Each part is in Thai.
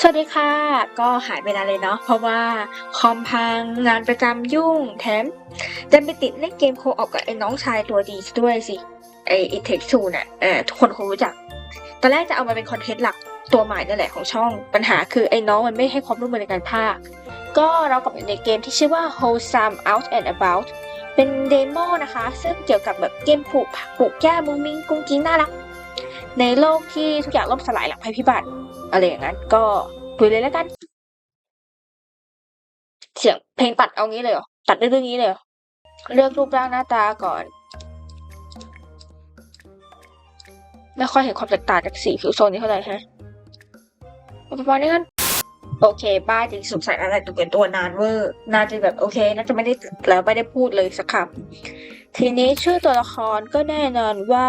สวัสดีค่ะ ก็หายไปนานเลยเนาะเพราะว่าคอมพังงานประจำยุ่งแถมดันไปติดเล่นเกมโคออกกับไอ้น้องชายตัวดีด้วยสิไอ้อิเทคซูเนี่ยเออทุกคนคงรู้จัก ตอนแรกจะเอามาเป็นคอนเทนต์หลักตัวใหม่นั่นแหละของช่อง ปัญหาคือไอ้น้องมันไม่ให้ความร่วมมือในการพากย์ก็เรากลับในเกมที่ชื่อว่า Wholesome Out and About เป็นเดโมนะคะ ซึ่งเกี่ยวกับแบบเกมปลูกผักปลูกหญ้ามุงมิงกุ้งกิ้งน่ารัก ในโลกที่ทุกอย่างล่มสลายหลังภัยพิบัติ อะไรอย่างนั้น ก็ดูเลยแล้วกัน เสียงเพลงตัดเอางี้เลยเหรอตัดด้เรื่องนี้เลยเหรอเลือกรูปร่างหน้าตาก่อนไม่ค่อยเห็นความแตกต่างจากสีผิวโซนนี้เท่าไหร่ฮะประมาณนี้กันโอเค บ้าจริงสงสัยอะไรตัวเป็นตัวนานเวอร์น่าจะแบบโอเค น่าจะไม่ได้แล้วไม่ได้พูดเลยสักคำทีนี้ชื่อตัวละครก็แน่นอนว่า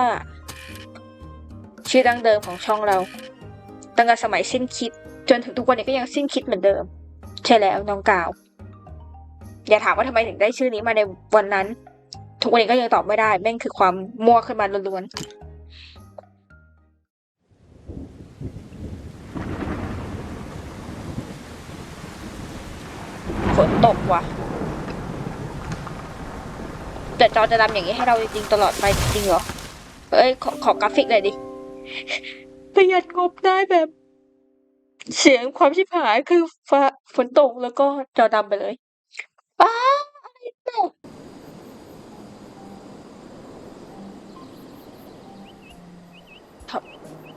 ชื่อดั้งเดิมของช่องเรา ตั้งแต่สมัยสิ้นคิด จนถึงทุกวันนี้ก็ยังสิ้นคิดเหมือนเดิม ใช่แล้วน้องกาว อย่าถามว่าทำไมถึงได้ชื่อนี้มาในวันนั้น ทุกวันนี้ก็ยังตอบไม่ได้แม่งคือความมั่วขึ้นมาล้วนๆฝนตกว่ะ แต่จอจะทำอย่างนี้ให้เราจริงๆตลอดไปจริงเหรอเอ้ยขอขอกราฟิกหน่อยดิ ประหยัดงบได้แบบ เสียงความชิบหายคือฟ้าฝนตกแล้วก็จอดำไปเลยอ้าอะไรตก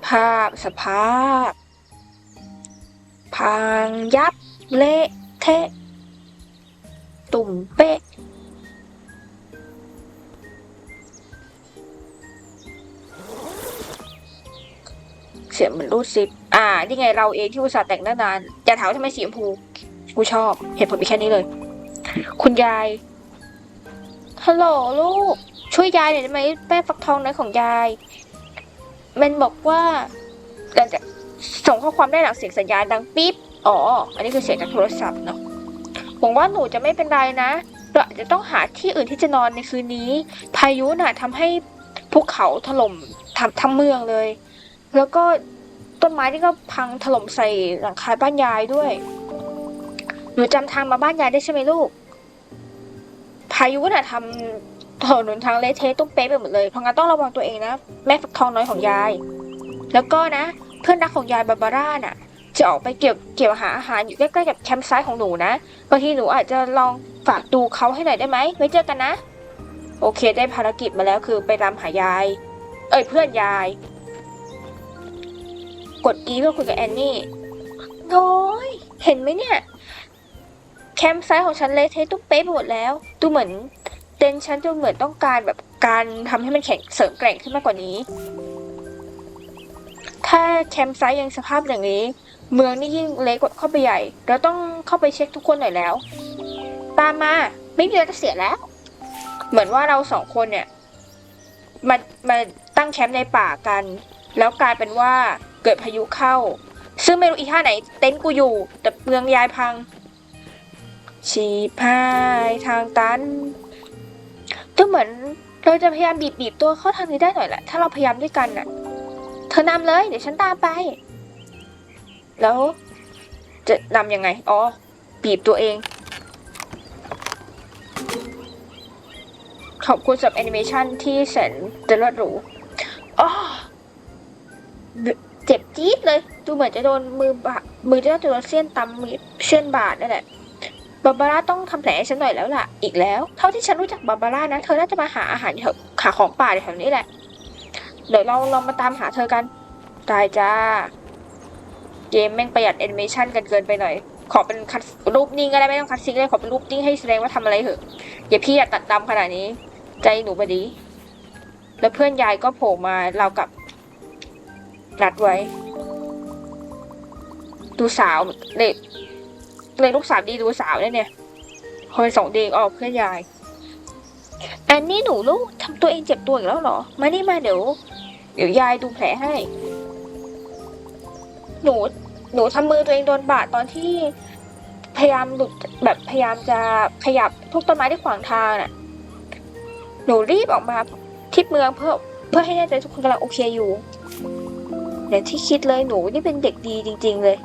ภาพสภาพ พังยับ เละเทะตุ่มเป๊ะ เสียงเหมือนรูดซิป อ่า นี่ไงเราเองที่อุตส่าห์แต่งนานอย่าถามว่าทำไมสีชมพู กูชอบ เหตุผลมีแค่นี้เลย คุณยาย ฮัลโหลลูก ช่วยยายหน่อยได้ไหมแม่ฟักทองน้อยของยายมันบอกว่าหลังจากส่งข้อความได้หลังเสียงสัญญาณดังปิ๊บ อ๋อ อันนี้คือเสียงจากโทรศัพท์เนาะหวังว่าหนูจะไม่เป็นไรนะเราอาจจะต้องหาที่อื่นที่จะนอนในคืนนี้ พายุน่ะทำให้ภูเขาถล่มทำทั้งเมืองเลย แล้วก็ต้นไม้ที่ก็พังถล่มใส่หลังคาบ้านยายด้วย หนูจำทางมาบ้านยายได้ใช่ไหมลูก พายุน่ะทำถนนทางเละเทะตุ้มเป๊ะไปหมดเลย เพราะงั้นต้องระวังตัวเองนะ แม่ฟักทองน้อยของยาย แล้วก็นะ เพื่อนรักของยายบาบาร่าน่ะ จะออกไปเกี่ยวเกี่ยวหาอาหารอยู่ใกล้ๆกับแคมป์ไซต์ของหนูนะ บางทีหนูอาจจะลองฝากดูเขาให้หน่อยได้ไหม ไว้เจอกันนะ โอเค ได้ภารกิจมาแล้วคือไปตามหายาย เอ้ยเพื่อนยาย กด E เพื่อคุยกับแอนนี่โอ้ยเห็นไหมเนี่ย แคมป์ไซต์ของฉันเละเทะตุ้มเป๊ะไปหมดแล้ว ดูเหมือนเต็นท์ฉันจะเหมือนต้องการแบบการทำให้มันแข็งเสริมแกร่งขึ้นมากกว่านี้ ถ้าแคมป์ไซต์ยังสภาพอย่างนี้ เมืองนี่ยิ่งเล็กกว่าเข้าไปใหญ่ เราต้องเข้าไปเช็คทุกคนหน่อยแล้ว ตามมาไม่มีอะไรจะเสียแล้ว เหมือนว่าเราสองคนเนี่ยมามาตั้งแคมป์ในป่ากัน แล้วกลายเป็นว่า เกิดพายุเข้า ซึ่งไม่รู้อีท่าไหน เต็นท์กูอยู่ แต่เมืองยายพัง ชีพายทางตันก็เหมือนเราจะพยายามบีบบีบตัวเข้าทางนี้ได้หน่อยแหละถ้าเราพยายามด้วยกันน่ะ เธอนำเลยเดี๋ยวฉันตามไป แล้ว จะนำยังไง อ๋อ บีบตัวเอง ขอบคุณสำหรับแอนิเมชันที่แสนจะรวดหรูอ๋อ เจ็บจี๊ดเลย ดูเหมือนจะโดนมือบาดมือจะโดนเสี้ยนตำมือเสี้ยนบาดนั่นแหละบาบาร่าต้องทำแผลให้ฉันหน่อยแล้วล่ะ อีกแล้ว เท่าที่ฉันรู้จักบาบาร่านะ เธอน่าจะมาหาอาหารแถวขาของป่าแถวนี้แหละ เดี๋ยวเราลองมาตามหาเธอกันตายจ้า เกมแม่งประหยัดแอนิเมชันกันเกินไปหน่อย ขอเป็นคัดรูปนิ่งก็ได้ไม่ต้องคัดซิงเลยขอเป็นรูปนิ่งให้แสดงว่าทำอะไรเถอะ อย่าพี่อย่าตัดดำขนาดนี้ ใจหนูไปดี แล้วเพื่อนยายก็โผล่มาเรากับ นัดไว้ ดูสาวเลยเลยลูกสาวดีดูสาวเนี่ยเนี่ยคอยสองเด็กออกเพื่อนยายแอนนี่หนูลูกทำตัวเองเจ็บตัวอีกแล้วเหรอ มานี่มาเดี๋ยว เดี๋ยวยายดูแผลให้ หนูหนูทำมือตัวเองโดนบาดตอนที่พยายามหลุดแบบพยายามจะขยับทุกต้นไม้ที่ขวางทางน่ะ หนูรีบออกมาที่เมืองเพื่อเพื่อให้แน่ใจทุกคนกำลังโอเคอยู่ อย่างที่คิดเลยหนูนี่เป็นเด็กดีจริง ๆ เลย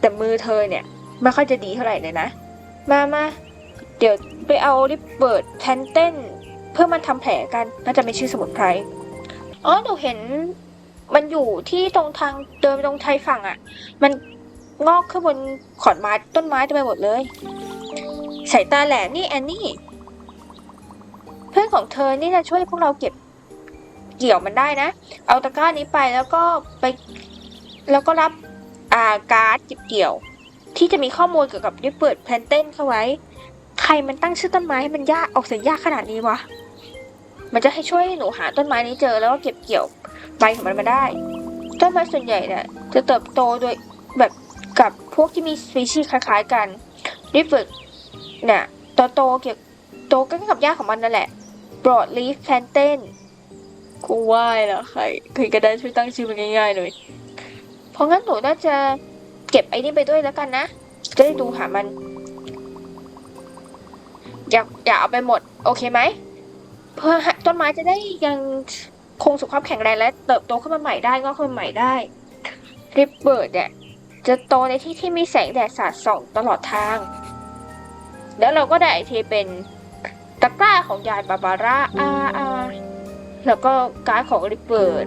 แต่มือเธอเนี่ยไม่ค่อยจะดีเท่าไหร่เลยนะ มามาเดี๋ยวไปเอาริบเบิร์ดแพนเต้น เพื่อมันทำแผลกันน่าจะเป็นชื่อสมุนไพรอ๋อหนูเห็นมันอยู่ที่ตรงทางเดินตรงชายฝั่งอะ่ะ มันงอกขึ้นบนขอนไม้ต้นไม้เต็มไปหมดเลยสายตาแหลมนี่แอนนี่ เพื่อนของเธอนี่จะช่วยพวกเราเก็บ เกี่ยวมันได้นะ เอาตะกร้านี้ไปแล้วก็ไป แล้วก็รับอ่าการ์ดเก็บเกี่ยว ที่จะมีข้อมูลเกี่ยวกับริบเบิดแพนเต้นเข้าไว้ ใครมันตั้งชื่อต้นไม้ให้มันยากออกเสียงยากขนาดนี้วะ มันจะให้ช่วยให้หนูหาต้นไม้นี้เจอแล้วก็เก็บเกี่ยวใบของมันมาได้ ต้นไม้ส่วนใหญ่เนี่ยจะเติบโตโดยแบบกับพวกที่มีสปีชีส์คล้ายๆกันริบเบิร์ดเนี่ยโตโตเกี่ยวโตก็กับหญ้าของมันนั่นแหละ broad leaf plantain กูว่าแล้วใครใครก็ได้ช่วยตั้งชื่อมันง่ายๆหน่อยเพราะงั้นหนูน่าจะเก็บไอ้นี่ไปด้วยแล้วกันนะ จะได้ดูหามัน อย่าอย่าเอาไปหมด โอเคไหม เพื่อให้ต้นไม้จะได้ยังคงสุขภาพแข็งแรงและเติบโตขึ้นมาใหม่ได้งอกขึ้นมาใหม่ได้ริบเบิร์ดเนี่ยจะโตในที่ที่มีแสงแดดสาดส่องตลอดทาง แล้วเราก็ได้ไอเทเป็นตะกร้าของยายบาบาร่าอาอา แล้วก็การ์ดของริเบิร์ด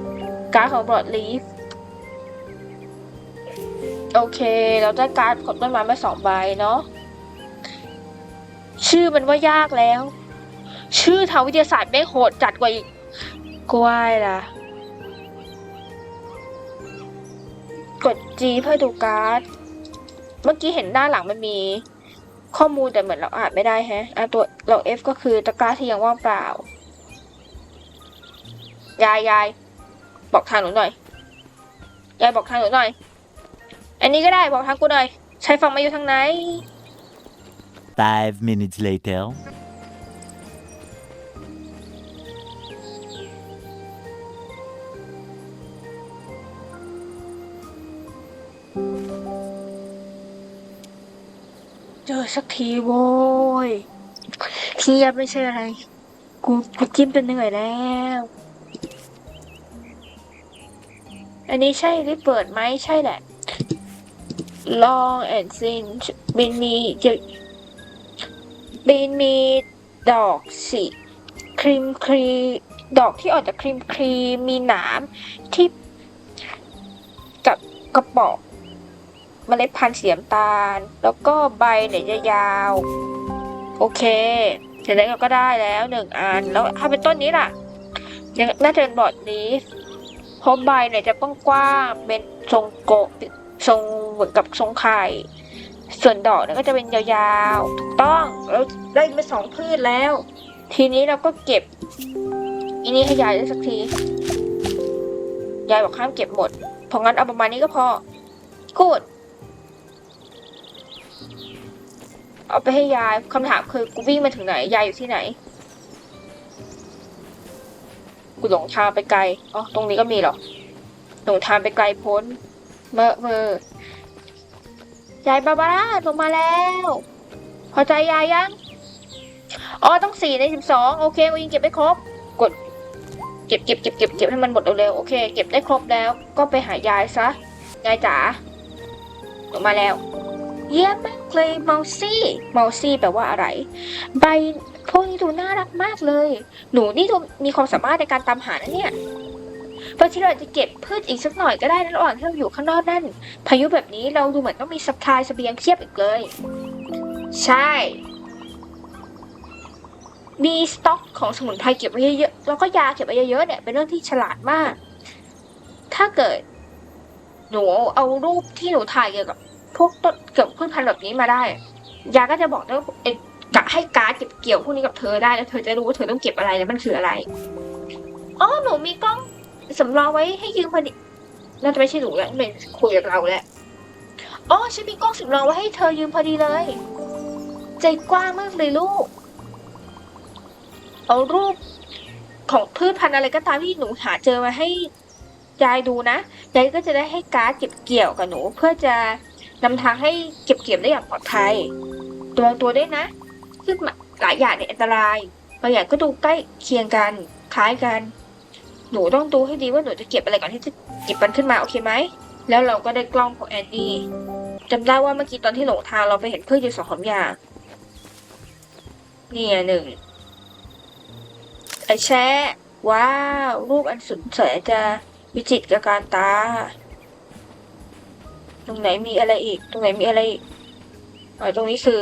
การ์ดของบรอดลีฟโอเค เราได้การ์ดของต้นไม้มาสองใบเนาะชื่อมันว่ายากแล้ว ชื่อทางวิทยาศาสตร์ไม่งโหดจัดกว่าอีกกวายล่ะ กด G เพื่อดูการ์ด เมื่อกี้เห็นหน้าหลังมันมีข้อมูลแต่เหมือนเราอ่านไม่ได้แฮะอะตัวเรา F ก็คือตะกร้าที่ยังว่างเปล่า ยายยายบอกทางหนูหน่อยยายบอกทางหนูหน่อย อันนี้ก็ได้บอกทางกูหน่อยใช้ฟังมาอยู่ทางไหน Five minutes later. เจอสักทีโว้ยเทียบไม่ใช่อะไร กูกูจิ้มจนเหนื่อยแล้ว อันนี้ใช่ริเบิดไหมใช่แหละ long and thin บินมีจะบินมีดอกสีครีมครีดอกที่ออกจากครีมครีมมีหนามที่กับกระป๋องเมล็ดพันธุ์สีน้ำตาล แล้วก็ใบเนี่ยยาวโอเคเสร็จแล้วเราก็ได้แล้วหนึ่งอัน แล้วถ้าเป็นต้นนี้ล่ะยังน่าจะเป็นบอร์ดนี้ เพราะใบเนี่ยจะต้องกว้างเป็นทรงโกะทรงเหมือนกับทรงไข่ ส่วนดอกเนี่ยก็จะเป็นยาวๆ ถูกต้องแล้วได้ไปสองพืชแล้ว ทีนี้เราก็เก็บอันนี้ให้ยายได้สักทียายบอกห้ามเก็บหมด เพราะงั้นเอาประมาณนี้ก็พอกูดเอาไปให้ยายคำถามคือกูวิ่งมาถึงไหน ยายอยู่ที่ไหน กูหลงทางไปไกลอ๋อตรงนี้ก็มีเหรอหลงทางไปไกลพ้น เมื่อเมื่อยายบาบาร่าลงมาแล้ว พอใจยายยังอ๋อต้องสี่ในสิบสองโอเคกูยิงเก็บได้ครบ กด เก็บเก็บเก็บเก็บเก็บให้มันหมดเร็วๆโอเค เก็บได้ครบแล้วก็ไปหายายซะยายจ๋าลงมาแล้ว เยี่ยมมากเลยเมาซี่เมาซี่แปลว่าอะไร ใบ พวกนี้ดูน่ารักมากเลย หนูนี่ดูมีความสามารถในการตามหานะเนี่ยเพราะที่เราจะเก็บพืชอีกสักหน่อยก็ได้นะระหว่างที่เราอยู่ข้างนอกนั่น พายุแบบนี้เราดูเหมือนต้องมีสัพพลายเสบียงเพียบอีกเลย ใช่ มีสต็อกของสมุนไพรเก็บไว้เยอะๆแล้วก็ยาเก็บไว้เยอะๆเนี่ยเป็นเรื่องที่ฉลาดมาก ถ้าเกิด หนูเอารูปที่หนูถ่ายเกี่ยวกับพวกต้นเกี่ยวกับพืชพันธุ์แบบนี้มาได้ ยาก็จะบอกได้ว่าเอ็ กะให้การ์ดเก็บเกี่ยวพวกนี้กับเธอได้แล้วเธอจะรู้ว่าเธอต้องเก็บอะไรและมันคืออะไรอ๋อหนูมีกล้องสำรองไว้ให้ยืมพอดีน่าจะไม่ใช่หนูแล้วเป็นคุยกับเราแล้วอ๋อฉันมีกล้องสำรองไว้ให้เธอยืมพอดีเลย ใจกว้างมากเลยลูก เอารูปของพืชพันธุ์อะไรก็ตามที่หนูหาเจอมาให้ยายดูนะยายก็จะได้ให้การ์ดเก็บเกี่ยวกับหนู เพื่อจะนำทางให้เก็บเกี่ยวได้อย่างปลอดภัยตัวตัวด้วยนะ ซึ่งหลายอย่างเนี่ยอันตรายบางอย่างก็ดูใกล้เคียงกันคล้ายกัน หนูต้องดูให้ดีว่าหนูจะเก็บอะไรก่อนที่จะหยิบมันขึ้นมาโอเคไหมแล้วเราก็ได้กล้องของแอนนี่จำได้ว่าเมื่อกี้ตอนที่หลงทางเราไปเห็นเพืชอยู่สองสามอย่างนี่อะหนึ่งไอแช่ว้าวรูปอันสุดสวยจะวิจิตรกับการตา ตรงไหนมีอะไรอีก ตรงไหนมีอะไรอีกอ๋อตรงนี้คือ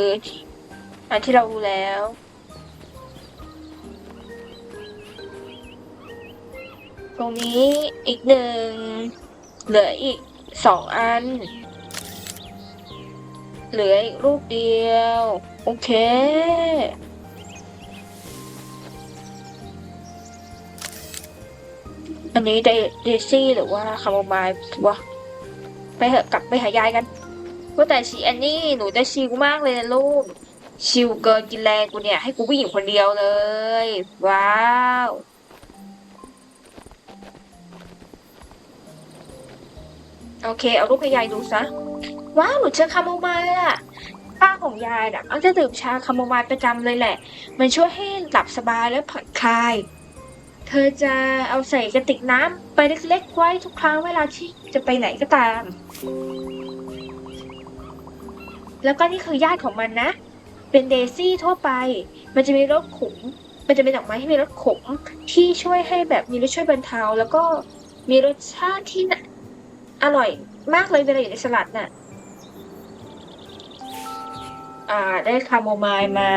อันที่เรารู้แล้ว ตรงนี้อีกหนึ่ง เหลืออีกสองอัน เหลืออีกรูปเดียว โอเคอันนี้เดซี่หรือว่าคาร์โมไมล์วะไปเถอะกลับไปหายายกันว่าแต่ชีอันนี้หนูจะชิลมากเลยนะลูก ชิลเกินกินแรงกูเนี่ย ให้กูวิ่งอยู่คนเดียวเลย ว้าว โอเค เอารูปให้ยายดูซะ ว้าวหนูเจอคาโมไมล์อะป้าของยายน่ะมักจะดื่มชาคาโมไมล์ประจำเลยแหละ มันช่วยให้หลับสบายและผ่อนคลาย เธอจะเอาใส่กระติกน้ำไปเล็กๆไว้ทุกครั้งเวลาที่จะไปไหนก็ตาม แล้วก็นี่คือญาติของมันนะ เป็นเดซี่ทั่วไป มันจะมีรสขม มันจะเป็นดอกไม้ที่มีรสขมที่ช่วยให้แบบมีรสช่วยบรรเทา แล้วก็มีรสชาติที่น่ะอร่อยมากเลยเวลาอยู่ในสลัดน่ะ อ่า ได้คาโมไมล์มา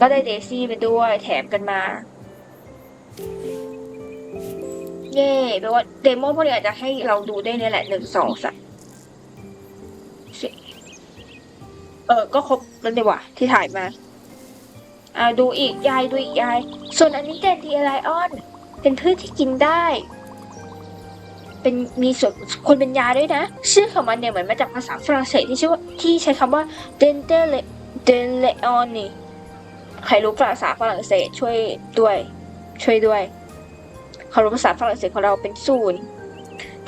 ก็ได้เดซี่ไปด้วยแถมกันมา เย่แปลว่าเดโมพวกนี้อาจจะให้เราดูได้เนี่ยแหละหนึ่งสองสาม เออ ก็ครบแล้วเดี๋ยว่ะที่ถ่ายมา อ่าดูอีกยายดูอีกยาย ส่วนอันนี้แดนดีไลออน เป็นพืชที่กินได้ เป็นมีส่วนคนเป็นยาด้วยนะ ชื่อของมันเนี่ยเหมือนมาจากภาษาฝรั่งเศสที่ชื่อว่าที่ใช้คำว่า dente le dente leon นี่ใครรู้ภาษาฝรั่งเศสช่วยด้วย ช่วยด้วยเขารู้ภาษาฝรั่งเศสของเราเป็นศูนย์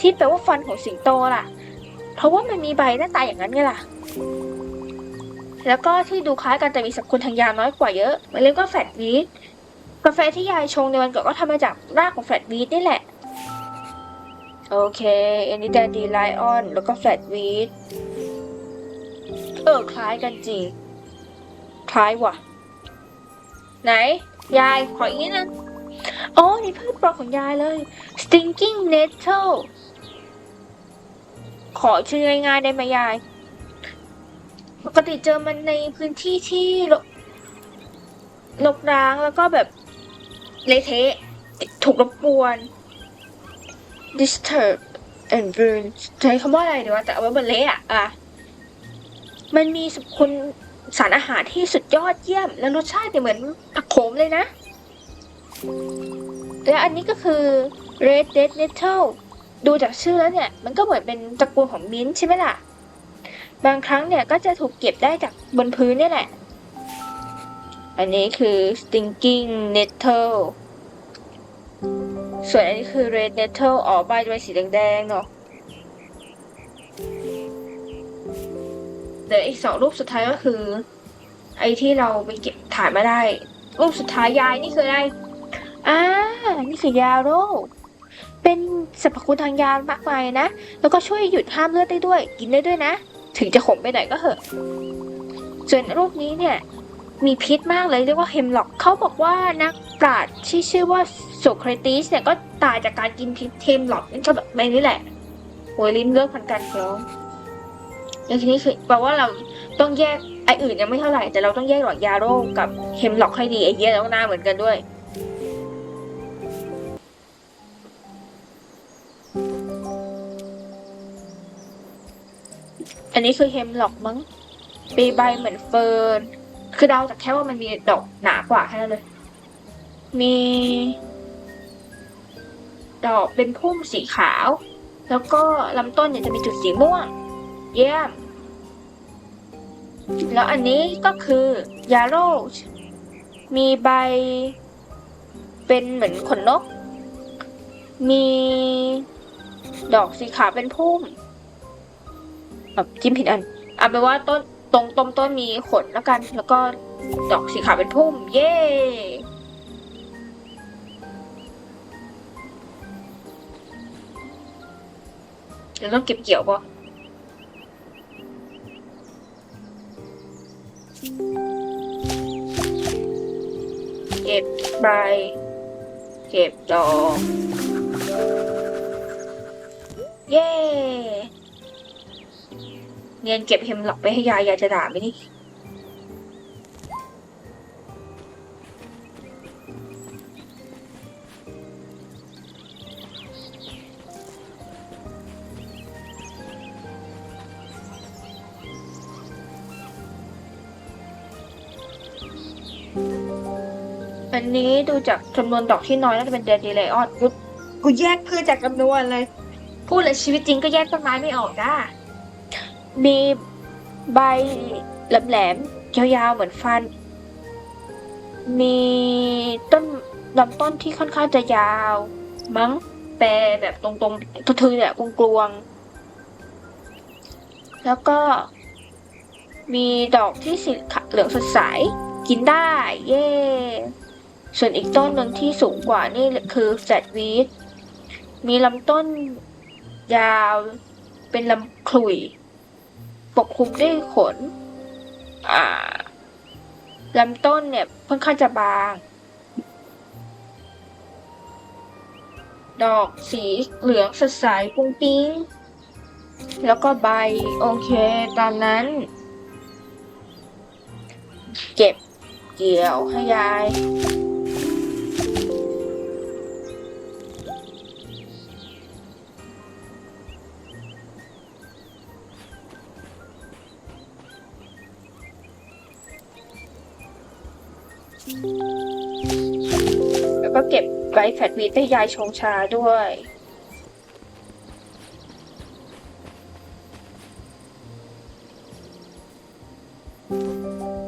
ที่แปลว่าฟันของสิงโตล่ะ เพราะว่ามันมีใบหน้าตาอย่างนั้นไงล่ะ แล้วก็ที่ดูคล้ายกันแต่มีสรรพคุณทางยาน้อยกว่าเยอะมันเรียกว่าแฟตวีดกาแฟที่ยายชงในวันก่อนก็ทำมาจากรากของแฟตวีดนี่แหละ โอเคอันนี้แดนดีไลออน แล้วก็แฟตวีดเออ คล้ายกันจริง คล้ายว่ะ ไหน ยาย ขออีกนิดนึงอ๋อนี่พืชโปรดของยายเลย stinking nettle ขอชื่อง่ายๆได้ไหมยาย ปกติเจอมันในพื้นที่ที่รกรกร้างแล้วก็แบบเละเทะถูกรบกวน disturb and burn ใช้คำว่าอะไรดีวะแต่เอาไว้บนเละอะอะ มันมีสรรพคุณสารอาหารที่สุดยอดเยี่ยม และรสชาติเนี่ยเหมือนผักโขมเลยนะ และอันนี้ก็คือ red dead nettle ดูจากชื่อแล้วเนี่ย มันก็เหมือนเป็นตระกูลของมิ้นใช่ไหมล่ะ บางครั้งเนี่ยก็จะถูกเก็บได้จากบนพื้นนี่แหละ อันนี้คือ stinking nettle ส่วนอันนี้คือ red nettle อ๋อใบจะเป็นสีแดงๆเนาะเดี๋ยวอีกสองรูปสุดท้ายก็คือ ไอ้ที่เราไปเก็บถ่ายมาได้ รูปสุดท้ายยายนี่คืออะไรอ่านี่คือยาโรเป็นสรรพคุณทางยามากมายนะ แล้วก็ช่วยหยุดห้ามเลือดได้ด้วย กินได้ด้วยนะ ถึงจะขมไปไหนก็เหอะ ส่วนรูปนี้เนี่ยมีพิษมากเลยเรียกว่าเฮมล็อกเขาบอกว่านักปราชญ์ที่ชื่อว่าโซเครติสเนี่ยก็ตายจากการกินพิษเฮมล็อกนั่นก็แบบไม่นี่แหละโวยลิ้นเลือกพันกันแล้วแล้วทีนี้คือแปลว่าเราต้องแยกไออื่นยังไม่เท่าไหร่แต่เราต้องแยกหว่างยาโรคกับเฮมล็อกให้ดีไอเยี่ยแล้วหน้าเหมือนกันด้วย อันนี้คือเฮมล็อกมั้งปีใบเหมือนเฟิร์น คือเดาจากแค่ว่ามันมีดอกหนากว่าแค่นั้นเลย มี ดอกเป็นพุ่มสีขาว แล้วก็ลำต้นเนี่ยจะมีจุดสีม่วง เยี่ยม แล้วอันนี้ก็คือยาโรชมีใบ เป็นเหมือนขนนก มีดอกสีขาวเป็นพุ่ม แบบจิ้มผิดอันเอาไปนว่าต้นตรงต้นต้นมีขนแล้วกัน แล้วก็ดอกสีขาวเป็นพุ่ม เย้เดี๋ยวต้องเก็บเกี่ยวป่ะเก็บใบเก็บดอก เย้ เนียนเก็บเฮมหลอกไปให้ยายยายจะด่าไหมนี่อันนี้ดูจากจำนวนดอกที่น้อยน่าจะเป็นเดนดีเลออนกูกูแยกพืชจากจำนวนเลย พูดเลยชีวิตจริงก็แยกต้นไม้ไม่ออกด้า มีใบแหลมๆยาวๆเหมือนฟัน มีต้นลำต้นที่ค่อนข้างจะยาว มั้งแปลแบบตรงๆทือเนี่ยกลวงๆแล้วก็มีดอกที่สีเหลืองสดใส กินได้ เย่ส่วนอีกต้นหนึ่งที่สูงกว่านี่คือแฟลตวีดมีลำต้นยาวเป็นลำขลุ่ย ปกคลุมด้วยขนลำต้นเนี่ยค่อนข้างจะบาง ดอกสีเหลืองสดใสปุ้งปิ้ง แล้วก็ใบ โอเคตามนั้น เก็บเกี่ยวให้ยาย แล้วก็เก็บไว้แฟตวีทให้ยายชงชาด้วย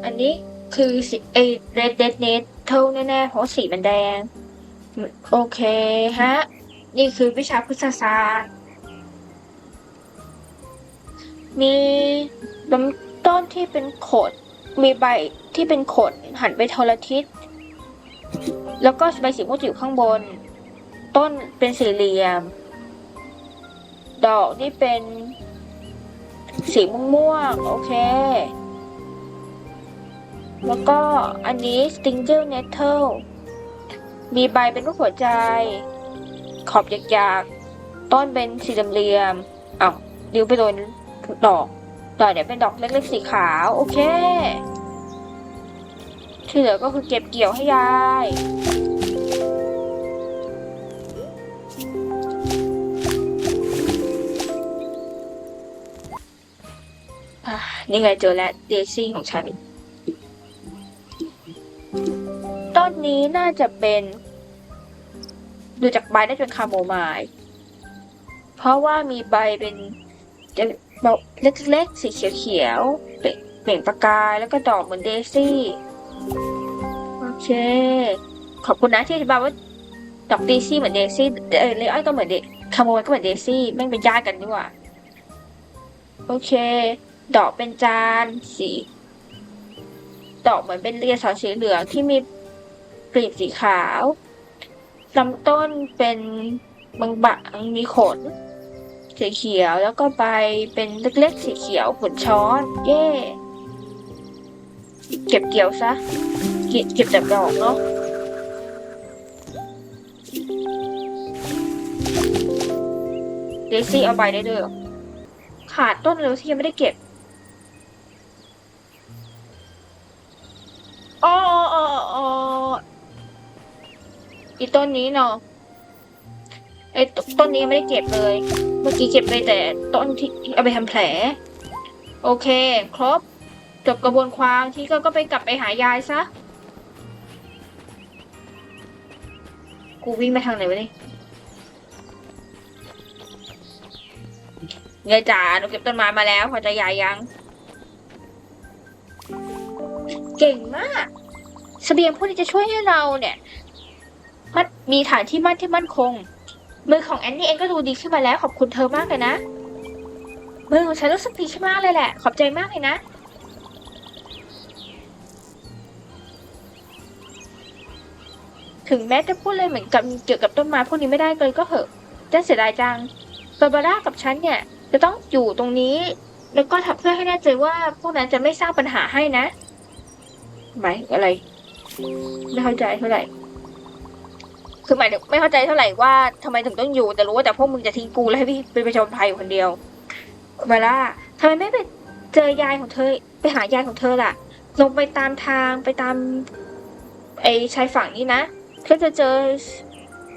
อันนี้คือสีไอเรดเดดเนทเท่าแน่ๆเพราะสีมันแดง โอเคฮะ นี่คือวิชาพฤกษศาสตร์มีลำต้นที่เป็นขดมีใบ ที่เป็นขดหันไปทรทิศ แล้วก็ใบสีม่วงจะอยู่ข้างบน ต้นเป็นสี่เหลี่ยม ดอกนี่เป็นสีม่วงๆโอเค แล้วก็อันนี้ Stingel Nettle มีใบเป็นรูปหัวใจ ขอบหยาบๆต้นเป็นสี่เหลี่ยมอ้าวดิวไปโดนดอกดอกเนี่ยเป็นดอกเล็กๆสีขาว โอเค ที่เหลือก็คือเก็บเกี่ยวให้ยาย นี่ไงเจอแล้วเดซี่ของฉัน ต้นนี้น่าจะเป็น ดูจากใบน่าจะเป็นคาโมไมล์เพราะว่ามีใบเป็นจะแบบเล็กๆ สีเขียวๆเปล่งเป่งประกายแล้วก็ดอกเหมือนเดซี่ เค ขอบคุณนะที่อธิบายว่าดอกเดซี่เหมือนเดซี่เออเลอ้อยก็เหมือนเดคาโมไมล์ก็เหมือนเดซี่แม่งเป็นญาติกันนี่หว่าโอเค ดอกเป็นจานสีดอกเหมือนเป็นเรียสอนสีเหลืองที่มีกลีบสีขาวลำต้นเป็นบางบางมีขน สีเขียวแล้วก็ใบเป็นเล็กๆสีเขียวผลช้อน เย่เก็บเกี่ยวซะ เก็บเก็บแต่ดอกเนาะเดซี่เอาใบได้ด้วยขาดต้นแล้วที่ยังไม่ได้เก็บอ๋ออ๋ออ๋ออีต้นนี้เนาะไอ้ต้นนี้ไม่ได้เก็บเลย เมื่อกี้เก็บไปแต่ต้นที่เอาไปทำแผล โอเค ครบ จบกระบวนความที่ก็ก็ไปกลับไปหายายซะ กูวิ่งไปทางไหนวะนี่เงยจ๋าหนูเก็บต้นไม้มาแล้วพอจะยายยัง เก่งมากสเสบียงพวกนี้จะช่วยให้เราเนี่ย มันมีฐานที่มั่นที่มั่นคง มือของแอนนี่เองก็ดูดีขึ้นมาแล้ว ขอบคุณเธอมากเลยนะมือของฉันรู้สึกดีขึ้นมากเลยแหละ ขอบใจมากเลยนะ ถึงแม้จะพูดเลยเหมือนกับเกี่ยวกับต้นไม้พวกนี้ไม่ได้เลยก็เหอะจะเสียดายจังบาบาร่ากับฉันเนี่ย จะต้องอยู่ตรงนี้ แล้วก็ทำเพื่อให้แน่ใจว่าพวกนั้นจะไม่สร้างปัญหาให้นะหมายอะไร ไม่เข้าใจเท่าไหร่คือหมายถึงไม่เข้าใจเท่าไหร่ว่าทำไมถึงต้องอยู่ แต่รู้ว่าแต่พวกมึงจะทิ้งกูแล้วให้พี่ไปประชนภัยอยู่คนเดียวมาล่าทำไมไม่ไปเจอยายของเธอ ไปหายายของเธอล่ะ ลงไปตามทางไปตาม ไอ้ชายฝั่งนี้นะ เธอจะเจอ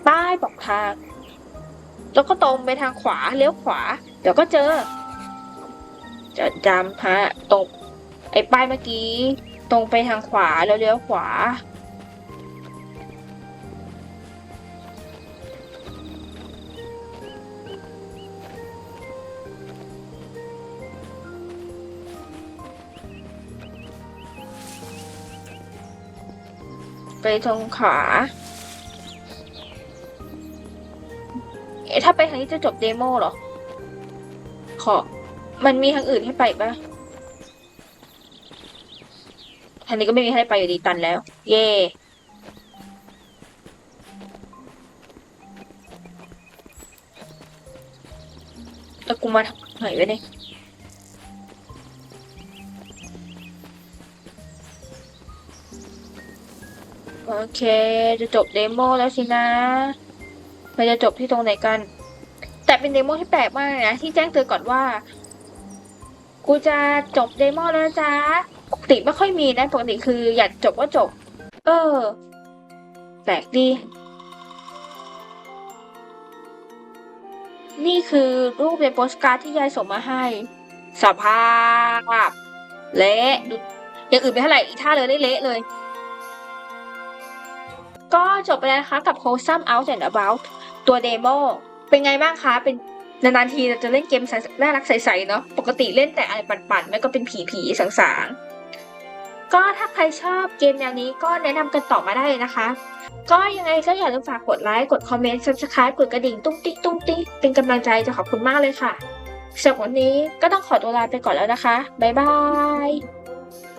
ป้ายบอกทาง แล้วก็ตรงไปทางขวาเลี้ยวขวา เดี๋ยวก็เจอ จะจำฮะตกไอ้ป้ายเมื่อกี้ ตรงไปทางขวาแล้วเลี้ยวขวา ไปทางขวาเอ๊ะถ้าไปทางนี้จะจบเดโมเหรอ ขอ มันมีทางอื่นให้ไปปะทางนี้ก็ไม่มีให้ไปอยู่ดีตันแล้ว เย่แล้วกูมาทำไหนไว้เนี่ย โอเค จะจบเดโมแล้วสินะมันจะจบที่ตรงไหนกัน แต่เป็นเดโมที่แปลกมากเลยนะ ที่แจ้งเตือนก่อนว่า กูจะจบเดโมแล้วจ๊ะปกติไม่ค่อยมีนะปกติคืออยากจบก็จบ เออ แปลกดี นี่คือรูปในโปสการ์ดที่ยายส่งมาให้ สภาพเละดูอย่างอื่นไม่เท่าไหร่อีท่าเลยได้เละเลย ก็จบไปแล้วนะคะกับ Wholesome Out and About ตัวเดโมเป็นไงบ้างคะ เป็นนานๆทีเราจะเล่นเกมใสน่ารักใสๆเนาะ ปกติเล่นแต่อะไรปั่นๆ ไม่ก็เป็นผีๆสางๆ ก็ถ้าใครชอบเกมแนวนี้ก็แนะนำกันต่อมาได้เลยนะคะ ก็ยังไงก็อย่าลืมฝากกดไลค์ กดคอมเมนต์ subscribe กดกระดิ่งตุ้งติ๊กตุ้งติ๊กเป็นกำลังใจจะขอบคุณมากเลยค่ะสำหรับวันนี้ก็ต้องขอตัวลาไปก่อนแล้วนะคะ บ๊ายบาย